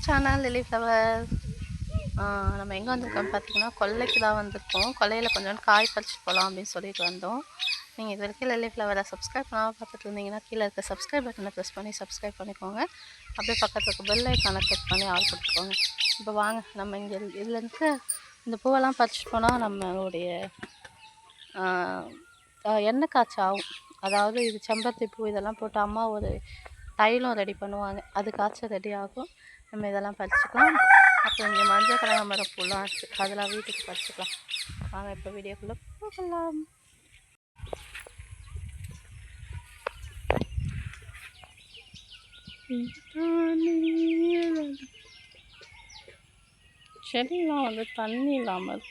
Welcome to channel Lily flower நம்ம எங்கே வந்திருக்கோம் பார்த்தீங்கன்னா கொல்லைக்கு தான் வந்திருக்கோம். கொல்லையில் கொஞ்சோண்டு காய் பறிச்சுட்டு போகலாம் அப்படின்னு சொல்லிட்டு வந்தோம். நீங்கள் இது வரைக்கும் லில்லி ஃப்ளவரை சப்ஸ்கிரைப் பண்ணாமல் பார்த்துட்டு இருந்தீங்கன்னா கீழே இருக்க சப்ஸ்கிரைப் பட்டனை ப்ரெஸ் பண்ணி சப்ஸ்கிரைப் பண்ணிக்கோங்க. அப்படியே பக்கத்தில் இருக்க பெல் ஐக்கானை கிளிக் பண்ணி ஆள் கொடுத்துக்கோங்க. இப்போ வாங்க நம்ம இங்கே இதுலேருந்து இந்த பூவெல்லாம் பறிச்சுட்டு போனால் நம்மளுடைய எண்ணெய் காய்ச்ச ஆகும். அதாவது இது செம்பருத்தி பூ இதெல்லாம் போட்டு அம்மா ஒரு தைலம் ரெடி பண்ணுவாங்க. அது காய்ச்சல் ரெடி ஆகும். நம்ம இதெல்லாம் பறிச்சுக்கலாம். அப்புறம் இங்கே மஞ்சள் கனகாமரம் பூலாம் இருக்குது அதெல்லாம் வீட்டுக்கு பறிச்சுக்கலாம். வாங்க இப்போ வீடியோக்குள்ளே போகலாம். செடியெலாம் வந்து தண்ணி இல்லாமல்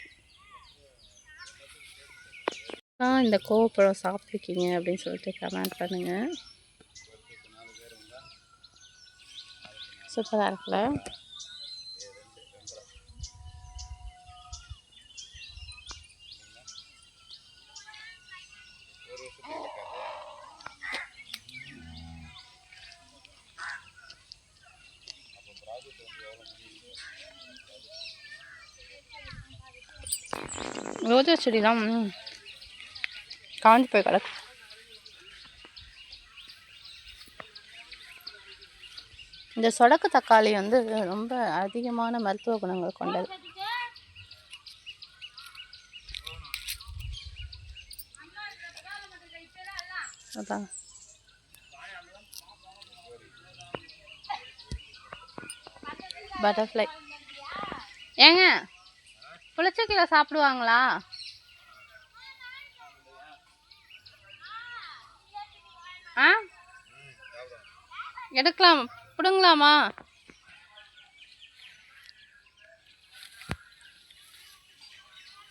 ஆ இந்த கோவப்பழம் சாப்பிட்ருக்கீங்க அப்படின்னு சொல்லிட்டு கமெண்ட் பண்ணுங்கள் சூப்பராக இருக்குல்ல? ரோஜா செடி தான் காஞ்சி போய் கிடக்கு. இந்த சொடக்கு தக்காளி வந்து ரொம்ப அதிகமான மருத்துவ குணங்கள் கொண்டது. அதான். பட்டர்ஃப்ளை ஏங்க புளிச்ச கீரை சாப்பிடுவாங்களா? ஆ? எடுக்கலாம். பிடுங்களாமா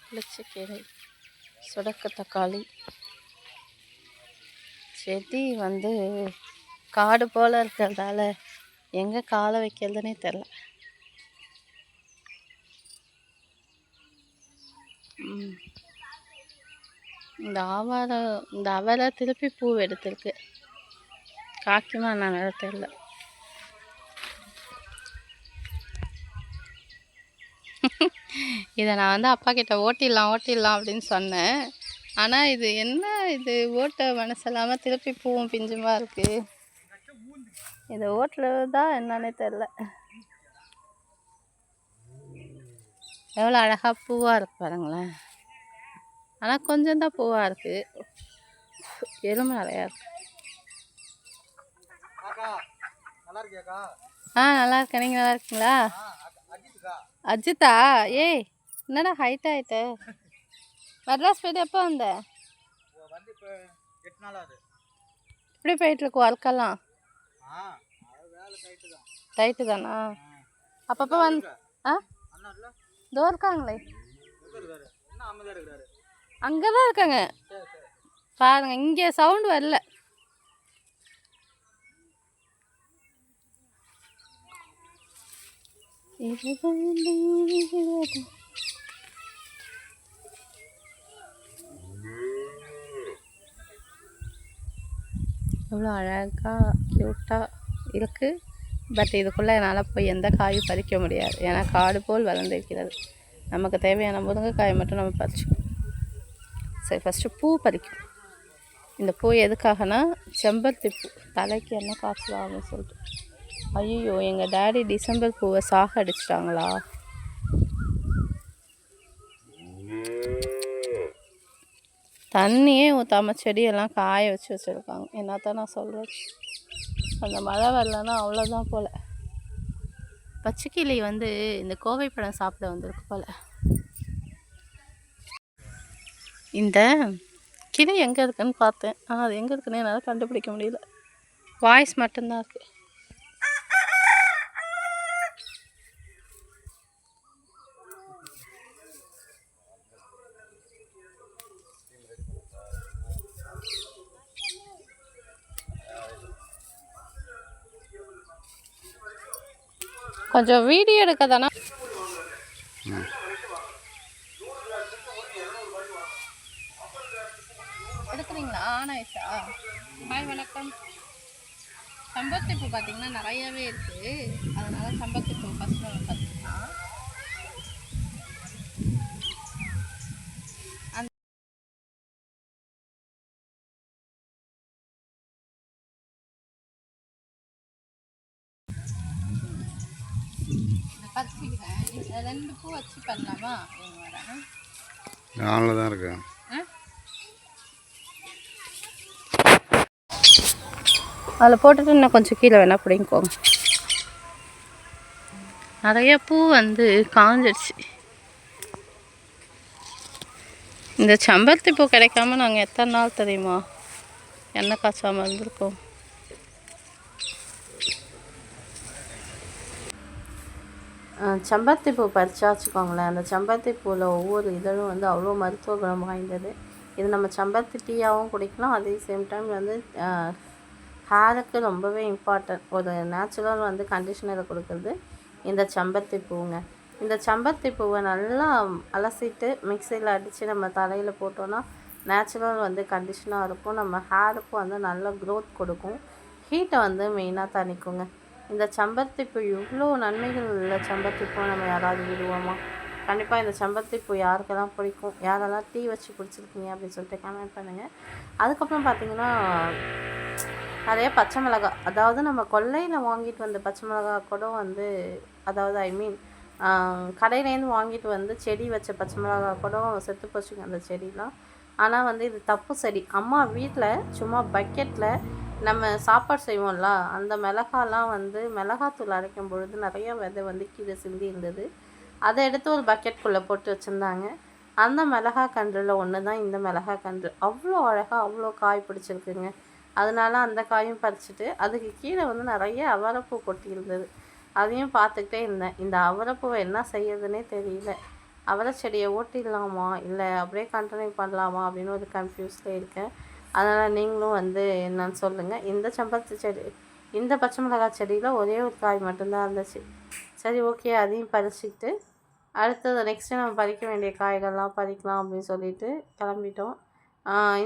புளிச்சக்கீரை சுடக்க தக்காளி செடி வந்து காடு போல் இருக்கிறதால எங்கே காலை வைக்கிறதுனே தெரில இந்த ஆவாரம் இந்த அவரை திருப்பி பூ எடுத்திருக்கு. காய்க்குமா நான் தெரில இதை நான் வந்து அப்பா கிட்ட ஓட்டிடலாம் ஓட்டிடலாம் அப்படின்னு சொன்னேன். ஆனால் இது என்ன இது? ஓட்ட மனசு இல்லாமல் திருப்பி பூவும் பிஞ்சுமா இருக்கு? இதை ஓட்டுறது தான் என்னன்னே தெரில எவ்வளோ அழகாக பூவாக இருக்கு பாருங்களேன். ஆனால் கொஞ்சம் தான் பூவாக இருக்கு. எறும்பு நிறையா இருக்கு. அக்கா நல்லா இருக்கியாக்கா? ஆ நல்லா இருக்கேன். நீங்கள் நல்லா இருக்கீங்களா? அஜித்தா? ஏய் என்னடா ஹைட் ஆயிட்ட மெட்ராஸ் போயிட்டு எப்போ வந்த? இப்படி போயிட்டுருக்கு ஒர்க்கெல்லாம் டைட்டு தான். அப்பப்போ வந்து ஆ? இதோ இருக்காங்களே. அங்கே தான் இருக்காங்க. பாருங்க இங்கே சவுண்ட் வரல. எவ்வளோ அழகாக க்யூட்டாக இருக்குது பட் இதுக்குள்ளே என்னால் போய் எந்த காயும் பறிக்க முடியாது. ஏன்னா காடு போல் வளர்ந்திருக்கிறது. நமக்கு தேவையான முருங்கைக்காயை மட்டும் நம்ம பறிச்சுக்கணும். சரி ஃபஸ்ட்டு பூ பறிக்கும் இந்த பூ எதுக்காகனா செம்பருத்தி பூ. தலைக்கு என்ன காசு அப்படின்னு சொல்லிட்டு. ஐயோ எங்கள் டேடி டிசம்பர் பூவை சாக அடிச்சிட்டாங்களா தண்ணியே ஊற்றாம செடியெல்லாம் காய வச்சு வச்சுருக்காங்க. என்னத்தான் நான் சொல்கிறது அந்த மழை வரலன்னா அவ்வளோதான் போல். பச்சைக்கிளி வந்து இந்த கோவை பழம் சாப்பிட வந்திருக்கு போல். இந்த கிளி எங்கே இருக்குன்னு பார்த்தேன். ஆனால் அது எங்கே இருக்குன்னு என்னால் கண்டுபிடிக்க முடியல. வாய்ஸ் மட்டும்தான் இருக்கு. கொஞ்சம் வீடியோ எடுக்க தானே எடுக்கிறீங்களா ஆனாயிஷா ஹாய் வணக்கம். சம்பத்தி பார்த்தீங்கன்னா நிறையாவே இருக்குது அதனால் சம்பத்தி பூ ஃபஸ்ட் ரெண்டு பூ வச்சு பண்ணலாமா? நானில் தான் இருக்கேன் அதில் போட்டுட்டு இன்னும் கொஞ்சம் கீழே வேணால் பிடிங்கிக்கோங்க நிறைய பூ வந்து காஞ்சிடுச்சு இந்த செம்பருத்தி பூ கிடைக்காம நாங்கள் எத்தனை நாள் தெரியுமா? எண்ணெய் காய்ச்சாமல் இருந்திருக்கோம். செம்பருத்தி பூ பறிச்சா வச்சுக்கோங்களேன். அந்த செம்பருத்தி பூவில் ஒவ்வொரு இதழும் வந்து அவ்வளோ மருத்துவ குணம் வாய்ந்தது. இது நம்ம செம்பருத்தி டீயாகவும் குடிக்கலாம். அதே சேம் டைம் வந்து ஹேருக்கு ரொம்பவே இம்பார்ட்டன்ட் ஒரு நேச்சுரல் வந்து கண்டிஷனரை கொடுக்குறது இந்த செம்பருத்தி பூங்க இந்த செம்பருத்தி பூவை நல்லா அலசிட்டு மிக்சியில் அடித்து நம்ம தலையில் போட்டோன்னா நேச்சுரல் வந்து கண்டிஷனாக இருக்கும். நம்ம ஹேருக்கும் வந்து நல்ல க்ரோத் கொடுக்கும். ஹீட்டை வந்து மெயினாக தணிக்குங்க. இந்த செம்பருத்தி பூ இவ்வளோ நன்மைகள் உள்ள செம்பருத்தி பூ நம்ம யாராவது விடுவோமா? கண்டிப்பாக இந்த செம்பருத்தி யாருக்கெல்லாம் பிடிக்கும்? யாரெல்லாம் டீ வச்சு குடிச்சிருக்கீங்க அப்படின்னு சொல்லிட்டு கமெண்ட் பண்ணுங்கள் அதுக்கப்புறம் பார்த்தீங்கன்னா நிறைய பச்சை மிளகா அதாவது நம்ம கொல்லையில் வாங்கிட்டு வந்த பச்சை மிளகா கூட வந்து அதாவது ஐ மீன் கடையிலேருந்து வாங்கிட்டு வந்து செடி வச்ச பச்சை மிளகா கூட செத்து போச்சுங்க அந்த செடிலாம் ஆனால் வந்து இது தப்பு சரி அம்மா வீட்டில் சும்மா பக்கெட்டில் நம்ம சாப்பாடு செய்வோம்ல அந்த மிளகாலாம் வந்து மிளகாத்தூள் அரைக்கும் பொழுது நிறைய விதை வந்து கீழே சிந்தி இருந்தது. அதை எடுத்து ஒரு பக்கெட்குள்ளே போட்டு வச்சுருந்தாங்க. அந்த மிளகா கன்றில் ஒன்று தான் இந்த மிளகா கன்று. அவ்வளோ அழகாக அவ்வளோ காய் பிடிச்சிருக்குங்க. அதனால அந்த காயும் பறிச்சுட்டு அதுக்கு கீழே வந்து நிறைய அவரப்பூ கொட்டி இருந்தது. அதையும் பார்த்துக்கிட்டே இருந்தேன். இந்த அவரப்பூவை என்ன செய்யறதுனே தெரியல. அவரை செடியை ஓட்டிடலாமா? இல்லை அப்படியே கண்டினியூ பண்ணலாமா? அப்படின்னு ஒரு கன்ஃபியூஸில் இருக்கேன். அதனால் நீங்களும் வந்து என்னன்னு சொல்லுங்கள் இந்த செம்பருத்தி செடி இந்த பச்சை மிளகாய் செடியில் ஒரே ஒரு காய் மட்டும்தான் இருந்துச்சு. சரி ஓகே அதையும் பறிச்சுக்கிட்டு அடுத்தது நெக்ஸ்ட்டு நம்ம பறிக்க வேண்டிய காய்கள்லாம் பறிக்கலாம் அப்படின்னு சொல்லிட்டு கிளம்பிட்டோம்.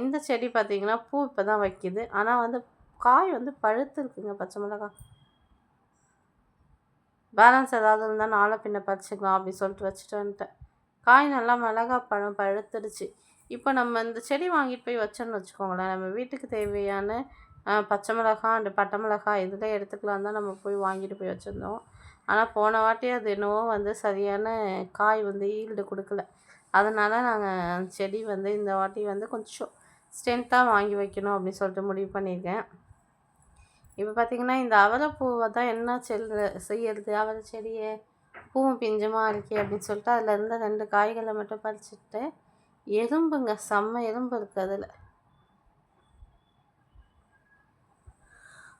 இந்த செடி பார்த்திங்கன்னா பூ இப்போ தான் வைக்கிது. ஆனால் வந்து காய் வந்து பழுத்து இருக்குங்க பச்சை மிளகாய். பேலன்ஸ் ஏதாவது இருந்தால் நாளை பின்ன பறிச்சுக்கலாம் அப்படின்னு சொல்லிட்டு வச்சுட்டு வந்துட்டேன். காய் நல்லா மிளகா பழம் பழுத்துடுச்சு. இப்போ நம்ம இந்த செடி வாங்கிட்டு போய் வச்சோன்னு வச்சுக்கோங்களேன். நம்ம வீட்டுக்கு தேவையான பச்சை மிளகாய் அண்டு பட்டை மிளகாய் இதில் எடுத்துக்கலாம் தான் நம்ம போய் வாங்கிட்டு போய் வச்சுருந்தோம். ஆனால் போன வாட்டி அது என்னவோ வந்து சரியான காய் வந்து ஈல்டு கொடுக்கல. அதனால் நாங்கள் செடி வந்து இந்த வாட்டி வந்து கொஞ்சம் ஸ்ட்ரென்த்தாக வாங்கி வைக்கணும் அப்படின்னு சொல்லிட்டு முடிவு பண்ணியிருக்கேன். இப்போ பார்த்திங்கன்னா இந்த அவரைப்பூவை தான் என்ன செல் செய்யறது? அவரை செடியை பூவும் பிஞ்சுமா இருக்கே அப்படின்னு சொல்லிட்டு அதில் இருந்த ரெண்டு காய்களை மட்டும் பறிச்சுட்டு எறும்புங்க செம்ம எறும்பு இருக்குது அதில்.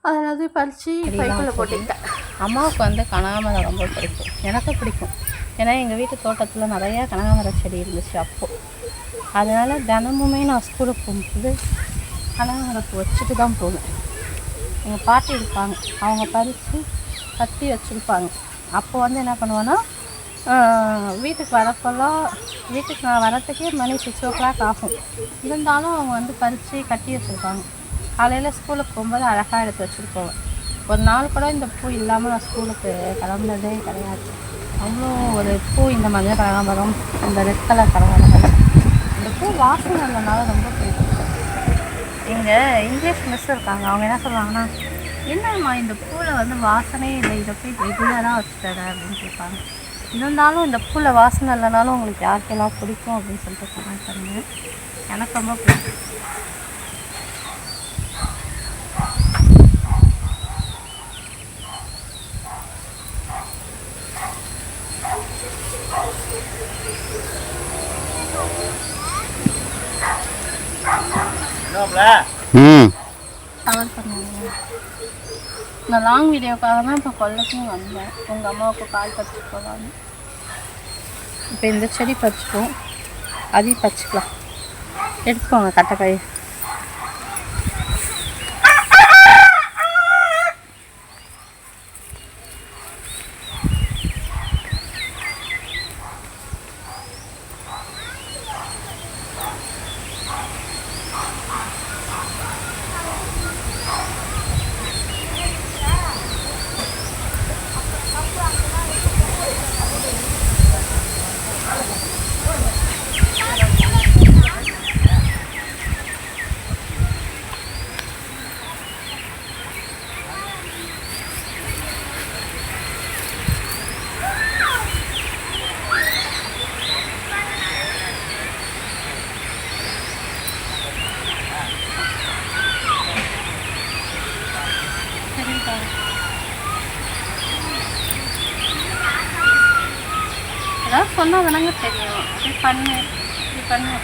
அதாவது பறித்து பைக்குள்ளே போட்டுக்கிட்டேன். அம்மாவுக்கு வந்து கனகாமரம் ரொம்ப பிடிக்கும். எனக்கு பிடிக்கும். ஏன்னா எங்கள் வீட்டு தோட்டத்தில் நிறையா கனகாமரம் செடி இருந்துச்சு அப்போது அதனால் தினமுமே நான் ஸ்கூலுக்கு போகும்போது கனகாமரத்தை வச்சுட்டு தான் போவேன். எங்கள் பாட்டி இருப்பாங்க. அவங்க பறித்து கட்டி வச்சுருப்பாங்க. அப்போ வந்து என்ன பண்ணுவேன்னா வீட்டுக்கு வரப்போல்லாம் வீட்டுக்கு நான் வரத்துக்கே மணி சிக்ஸ் ஓ கிளாக் ஆகும். இருந்தாலும் அவங்க வந்து பறித்து கட்டி வச்சுருப்பாங்க. காலையில் ஸ்கூலுக்கு போகும்போது அழகாக எடுத்து வச்சுருப்போம். ஒரு நாள் கூட இந்த பூ இல்லாமல் நான் ஸ்கூலுக்கு கிளம்புனதே கிடையாது. அவ்வளோ ஒரு பூ இந்த மஞ்சள் கனகாம்பரம் இந்த ரெட் கலர் கனகாம்பரம் இந்த பூ வாசனை இருந்தனால ரொம்ப பிடிக்கும். இங்கே இங்கிலீஷ் மிஸ் இருக்காங்க. அவங்க என்ன சொல்லுவாங்கன்னா என்னம்மா இந்த பூவில் வந்து வாசனையே இல்லை இதை போய் ரெகுலராக வச்சுத்தர அப்படின்னு கேட்பாங்க. இருந்தாலும் இந்த பூவில் வாசனை இல்லைனாலும் உங்களுக்கு யாருக்கெல்லாம் பிடிக்கும் அப்படின்னு சொல்லிட்டு கமெண்ட் பண்ணுங்கள் எனக்கு ரொம்ப பிடிக்கும். ம். கமெண்ட் பண்ணுங்க. நான் லாங் வீடியோக்காக தான் இப்போ கொல்லைக்கும் வந்தேன். உங்கள் அம்மாவுக்கு கால் பறிச்சு போகலான்னு இப்போ இந்த செடி பறிச்சுப்போம் அதையும் பறிச்சுக்கலாம். எடுத்துக்கோங்க கட்டக்காய் சொன்னால் தானங்க தெரியும் அப்படி பண்ணு இப்படி பண்ணு அப்படி பண்ணு பண்ணு.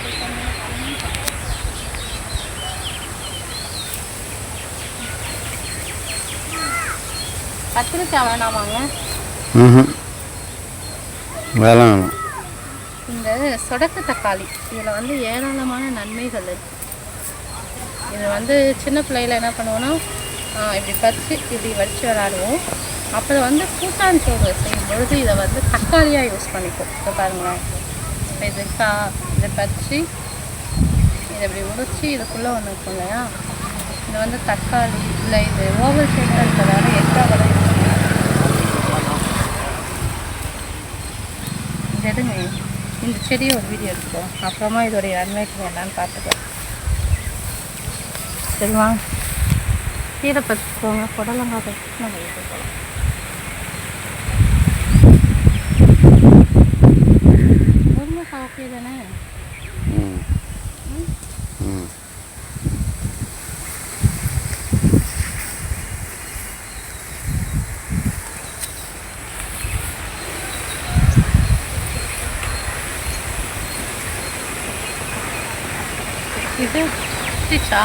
கத்திரிக்காய் வேணாமாங்க. வேணும். இந்த சொடக்கு தக்காளி. இதில் வந்து ஏராளமான நன்மைகள் இருக்கு. இது வந்து சின்ன பிள்ளையில என்ன பண்ணுவோன்னா இப்படி பறித்து இப்படி வச்சு விளாடுவோம். அப்புறம் வந்து கூட்டான் சோறு செய்யும் பொழுது இதை வந்து தக்காளியாக யூஸ் பண்ணிப்போம். பாருங்களேன். இப்போ இது கா இதை பறித்து இதை இப்படி உரித்து இதுக்குள்ளே ஒன்று இருக்கும் இல்லையா? இது வந்து தக்காளி இல்லை இது ஓவல் ஷேப்பில் இருக்கிறதால எக்ஸ்ட்ரா கூட இது எடுங்க. இந்த செடியை ஒரு வீடியோ எடுத்துக்கோ. அப்புறமா இதோடைய நன்மைகள் என்னன்னு பார்த்துக்கலாம் சரிவா கீரை பறிச்சுக்கோங்க. புடலங்காய் பறிச்சு நம்ம வீட்டுக்கு போகலாம். முருங்கைக்காய் ஓகே தானே ம் ம் இது ஸ்டிச்சா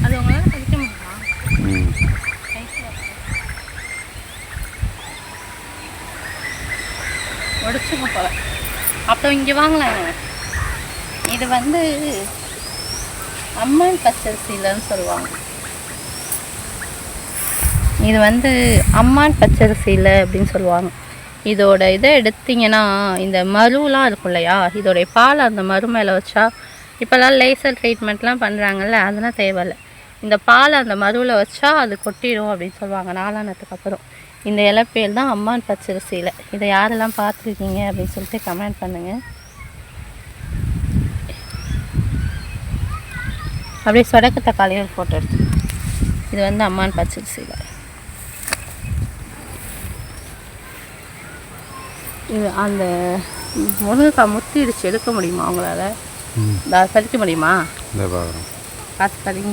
அது உங்களால் கழிக்க முடியுமா ம் உடச்சுக்க போல ஸோ இங்கே வாங்கலாங்க இது வந்து அம்மன் பச்சரிசிலன்னு சொல்லுவாங்க. இது வந்து அம்மான் பச்சரிசியில் அப்படின்னு சொல்லுவாங்க. இதோட இதை எடுத்தீங்கன்னா இந்த மருவெலாம் இருக்கும் இல்லையா? இதோடைய பால் அந்த மரு மேலே வச்சா இப்போல்லாம் லேசர் ட்ரீட்மெண்ட்லாம் பண்ணுறாங்கல்ல அதெல்லாம் தேவையில்லை. இந்த பால் அந்த மருவில் வச்சா அது கொட்டிடும் அப்படின்னு சொல்லுவாங்க நாலானத்துக்கு அப்புறம். இந்த இலப்பேல் தான் அம்மான் பச்சரிசியில் இதை யாரெல்லாம் பார்த்துருக்கீங்க அப்படின்னு சொல்லிட்டு கமெண்ட் பண்ணுங்கள் அப்படியே சொடக்கு தக்காளியும் ஒரு ஃபோட்டோ எடுத்து இது வந்து அம்மான் பச்சரிசியில் இது அந்த முருங்கைக்காய் முத்திடுச்சு எடுக்க முடியுமா அவங்களால பறிக்க முடியுமா? பார்த்து பறிங்க.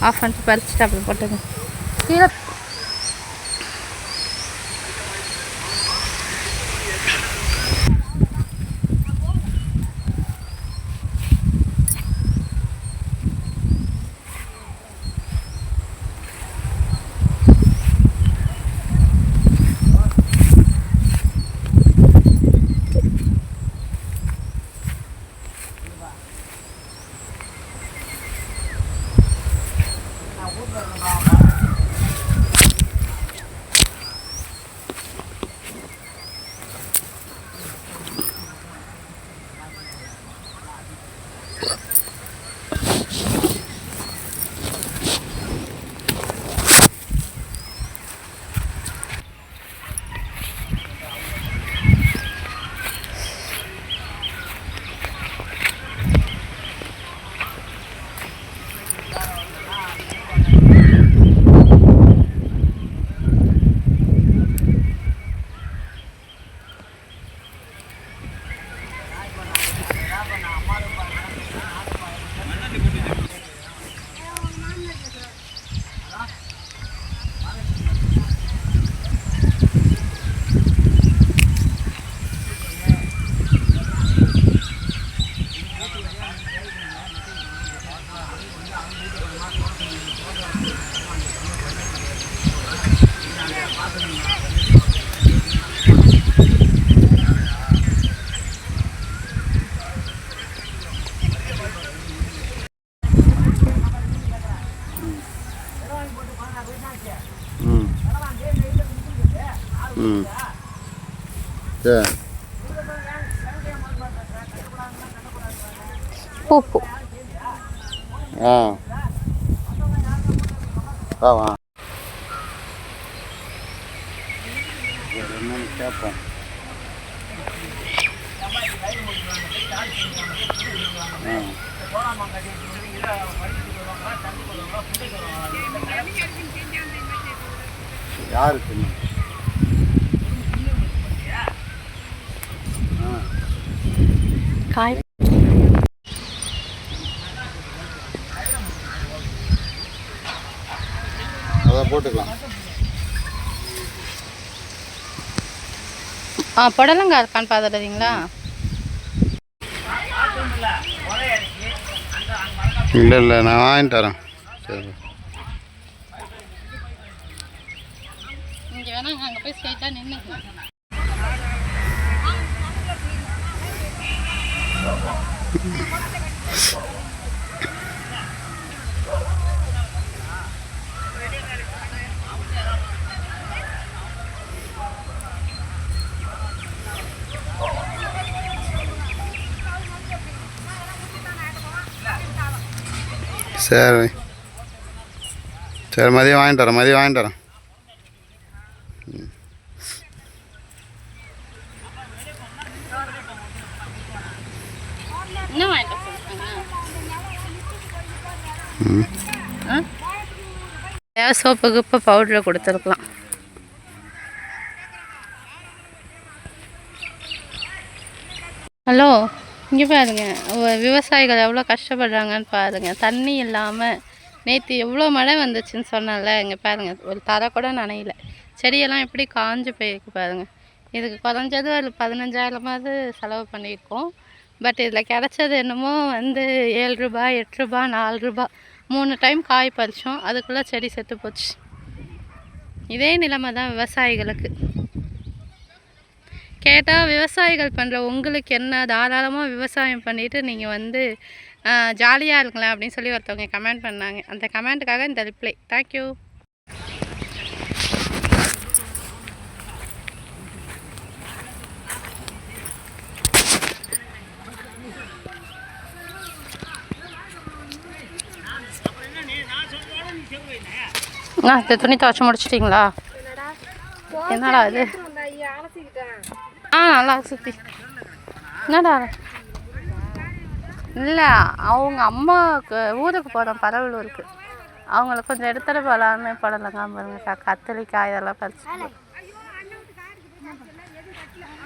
ஆஃப் பண்ணிட்டு பறிச்சுட்டு அப்படி போட்டுங்க கீழே பூ பூ ஆ. வா வா. இது என்னன்னு கேட்போம் காய் அதை போட்டுக்கலாம். ஆ புடலங்காய் இருக்கான்னு பார்த்துடுறீங்களா இல்லை இல்லை நான் வாங்கிட்டு வரேன் சரி. இங்கே வேணாங்க அங்கே போய் ஸ்ட்ரைட்டாக நின்றுங்க சரி. சரி மதியம் வாங்கிட்டு வரேன் மதியம் வாங்கிட்டு வரேன் சோப்பு கிப்பு பவுட்ரு கொடுத்துருக்கலாம். ஹலோ? இங்கே பாருங்க விவசாயிகள் எவ்வளோ கஷ்டப்படுறாங்கன்னு பாருங்க. தண்ணி இல்லாமல் நேற்று எவ்வளோ மழை வந்துச்சுன்னு சொன்னால இங்கே பாருங்கள் ஒரு தரை கூட நனையல. செடியெல்லாம் எப்படி காஞ்சு போயிருக்கு பாருங்கள் இதுக்கு குறைஞ்சது ஒரு பதினஞ்சாயிரமாவது செலவு பண்ணியிருக்கோம். பட் இதில் கிடச்சது என்னமோ வந்து ஏழு ரூபாய் எட்டு ரூபா நாலு ரூபா. மூணு டைம் காய் பறித்தோம் அதுக்குள்ளே செடி செத்து போச்சு. இதே நிலைமை தான் விவசாயிகளுக்கு. கேட்டால் விவசாயிகள் பண்ணுற உங்களுக்கு என்ன? தாராளமாக விவசாயம் பண்ணிவிட்டு நீங்கள் வந்து ஜாலியாக இருக்கலாம் அப்படின்னு சொல்லி ஒருத்தவங்க கமெண்ட் பண்ணாங்க. அந்த கமெண்ட்டுக்காக இந்த ரிப்ளை தேங்க்யூ இந்த துணி துவைச்சி முடிச்சிட்டிங்களா? என்னடா இது? ஆ நல்லா சுத்தி. என்னடா? இல்லை அவங்க அம்மாவுக்கு ஊருக்கு போகிறோம் பரவலூருக்கு. அவங்கள கொஞ்சம் எடுத்துட போகலான்னு படலங்க பாருங்க கத்திரிக்காய் இதெல்லாம் பறிச்சு.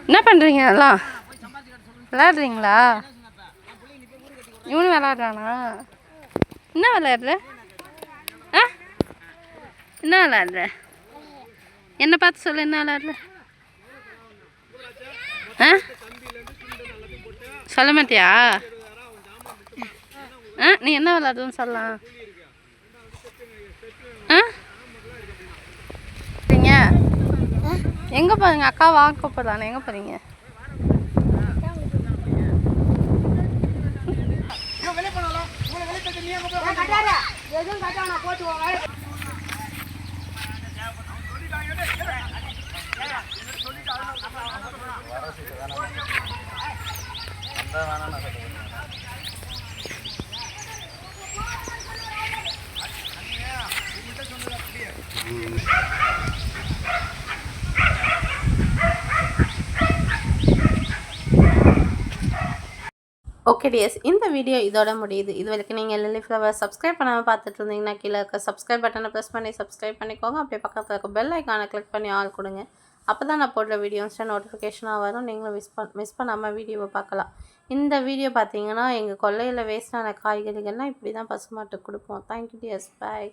என்ன பண்ணுறீங்க எல்லாம்? விளையாடுறீங்களா? இவனு விளையாடுறானா? என்ன விளையாடுற? ஆ? என்ன விளையாடுற? என்னை பார்த்து சொல்லு என்ன விளையாடுற? ஆ? சொல்ல மாட்டியா? ஆ நீ என்ன விளாடுன்னு சொல்லலாம். ஆ? எங்கே போறீங்க அக்கா வாங்க போகிறானே எங்கே போகிறீங்க ஓகே டிஎஸ் இந்த வீடியோ இதோட முடியுது. இது வரைக்கும் நீங்கள் லில்லி ஃப்ளவர் சப்ஸ்கிரைப் பண்ணாமல் பார்த்துட்டு இருந்தீங்கன்னா கீழே இருக்க சப்ஸ்கிரைப் பட்டனை ப்ரெஸ் பண்ணி சப்ஸ்கிரைப் பண்ணிக்கோங்க. அப்படியே பக்கத்தில் இருக்க பெல் ஐக்கானை கிளிக் பண்ணி ஆள் கொடுங்க. அப்போ தான் நான் போடுற வீடியோஸ்ட்டு நோட்டிஃபிகேஷனாக வரும். நீங்களும் மிஸ் பண் மிஸ் பண்ணாமல் வீடியோவை பார்க்கலாம். இந்த வீடியோ பார்த்தீங்கன்னா எங்கள் கொல்லையில் வேஸ்டான காய்கறிகள்லாம் இப்படி தான் பசுமாட்டுக்கு கொடுப்போம். தேங்க்யூ டியர்ஸ் பாய்